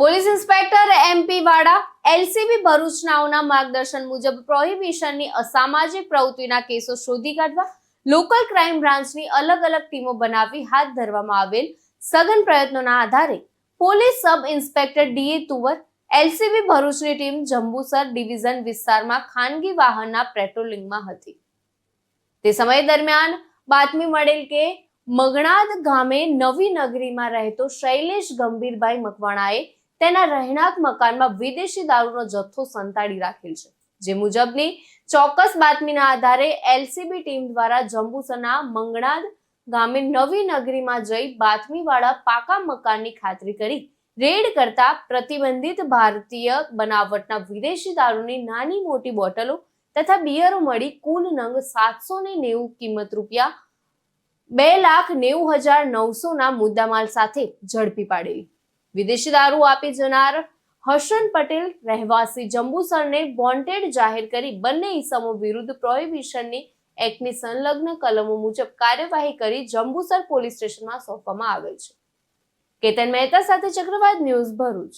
Police inspector MP Vada LCB ભરૂચનાઓના માર્ગદર્શન મુજબ પ્રોહિબિશનની અસામાજિક પ્રવૃત્તિના કેસો શોધી કાઢવા, લોકલ ક્રાઇમ બ્રાન્ચની અલગ અલગ ટીમો બનાવી હાથ ધરવામાં આવેલ સઘન પ્રયત્નોના આધારે police sub inspector DA Tuvar, LCB ભરૂચની ટીમ જંબુસર ડિવિઝન વિસ્તારમાં ખાનગી વાહનના પેટ્રોલિંગમાં હતી. તે સમય દરમિયાન બાતમી મળેલ કે મગણાદ ગામે નવી નગરીમાં રહેતો શૈલેષ ગંભીરભાઈ મકવાણાએ તેના રહેણાંક મકાનમાં વિદેશી દારૂનો જથ્થો સંતાડી રાખેલ છે. જે મુજબની ચોક્કસ બાતમીના આધારે એલસીબી ટીમ દ્વારા જંબુસરના મંગણાદ ગામે નવી નગરીમાં જઈ બાતમીવાળા પાકા મકાનની ખાતરી કરી રેડ કરતા પ્રતિબંધિત ભારતીય બનાવટના વિદેશી દારૂની નાની મોટી બોટલો તથા બિયરો મળી કુલ નંગ સાતસો ને નેવું કિંમત રૂપિયા બે લાખ નેવું હજાર નવસો ના મુદ્દામાલ સાથે ઝડપી પાડેલી. વિદેશી દારૂ આપી જનાર હર્ષન પટેલ રહેવાસી જંબુસરને વોન્ટેડ જાહેર કરી બંને ઇસમો વિરુદ્ધ પ્રોહિબિશનની એક્ટની સંલગ્ન કલમો મુજબ કાર્યવાહી કરી જંબુસર પોલીસ સ્ટેશનમાં સોંપવામાં આવેલ છે. કેતન મહેતા સાથે ચક્રવાત ન્યૂઝ ભરૂચ.